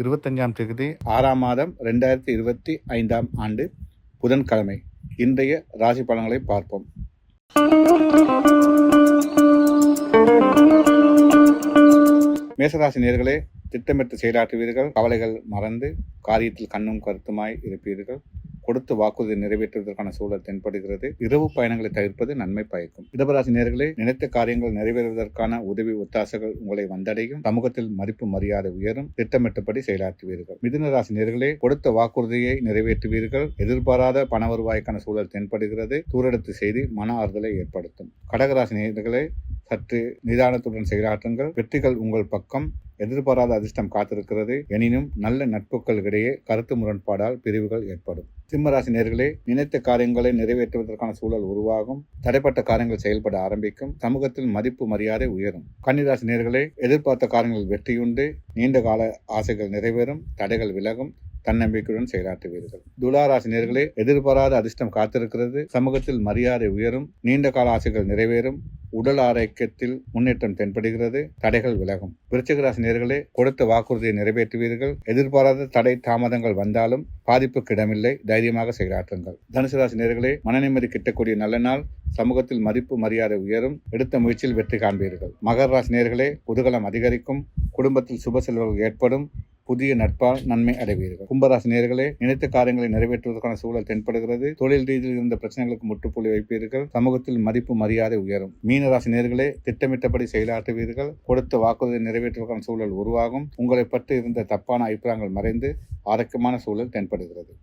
இருபத்தஞ்சாம் தேதி ஆறாம் மாதம் ரெண்டாயிரத்தி இருபத்தி ஐந்தாம் ஆண்டு புதன்கிழமை. இன்றைய ராசி பலன்களை பார்ப்போம். மேசராசி நேர்களே திட்டமிட்டு செயலாற்றுவீர்கள். கவலைகள் மறந்து காரியத்தில் கண்ணும் கருத்துமாய் இருப்பீர்கள். கொடுத்த வாக்குறுதி நிறைவேற்றுவதற்கான சூழல் தென்படுகிறது. இரவு பயணங்களை தவிர்ப்பது நன்மை பயக்கும். இடபராசி நேர்களே நினைத்த காரியங்கள் நிறைவேறுவதற்கான உதவி ஒத்தாசைகள் உங்களை வந்தடையும். சமூகத்தில் மதிப்பு மரியாதை உயரும். திட்டமிட்டபடி செயலாற்றுவீர்கள். மிதுன ராசி நேர்களே கொடுத்த வாக்குறுதியை நிறைவேற்றுவீர்கள். எதிர்பாராத பண வருவாய்க்கான சூழல் தென்படுகிறது. தூரெடுத்து செய்தி மன ஆறுதலை ஏற்படுத்தும். கடகராசி நேர்களே சற்று நிதானத்துடன் செயலாற்றுங்கள். வெற்றிகள் உங்கள் பக்கம். எதிர்பாராத அதிர்ஷ்டம் காத்திருக்கிறது. எனினும் நல்ல நட்புகளுக்கிடையே கருத்து முரண்பாடால் பிரிவுகள் ஏற்படும். சிம்மராசி நேர்களே நினைத்த காரியங்களை நிறைவேற்றுவதற்கான சூழல் உருவாகும். தடைப்பட்ட காரியங்கள் செயல்பட ஆரம்பிக்கும். சமூகத்தில் மதிப்பு மரியாதை உயரும். கன்னிராசி நேர்களே எதிர்பார்த்த காரியங்கள் வெற்றியுண்டு. நீண்ட கால ஆசைகள் நிறைவேறும். தடைகள் விலகும். தன்னம்பிக்கையுடன் செயலாற்றுவீர்கள். துளாராசி நேர்களே எதிர்பாராத அதிர்ஷ்டம் காத்திருக்கிறது. சமூகத்தில் மரியாதை உயரும். நீண்ட கால ஆசைகள் நிறைவேறும். உடல் ஆரோக்கியத்தில் முன்னேற்றம் தென்படுகிறது. தடைகள் விலகும். விருச்சிகராசி நேர்களே கொடுத்த வாக்குறுதியை நிறைவேற்றுவீர்கள். எதிர்பாராத தடை தாமதங்கள் வந்தாலும் பாதிப்புக்கு இடமில்லை. தைரியமாக செயலாற்றுங்கள். தனுசு ராசி நேர்களே மனநிம்மதி கிட்டக்கூடிய நல்ல நாள். சமூகத்தில் மதிப்பு மரியாதை உயரும். எடுத்த முயற்சியில் வெற்றி காண்பீர்கள். மகர ராசி நேர்களே குதூகலம் அதிகரிக்கும். குடும்பத்தில் சுப செல்வங்கள் ஏற்படும். புதிய நட்பால் நன்மை அடைவீர்கள். கும்பராசி நேர்களே நினைத்த காரியங்களை நிறைவேற்றுவதற்கான சூழல் தென்படுகிறது. தொழில் ரீதியில் இருந்த பிரச்சனைகளுக்கு முற்றுப்புள்ளி வைப்பீர்கள். சமூகத்தில் மதிப்பு மரியாதை உயரும். மீனராசி நேர்களே திட்டமிட்டபடி செயலாற்றுவீர்கள். கொடுத்த வாக்குறுதியை நிறைவேற்றுவதற்கான சூழல் உருவாகும். உங்களை பற்றி இருந்த தப்பான அபிப்பிராயங்கள் மறைந்து ஆரோக்கியமான சூழல் தென்படுகிறது.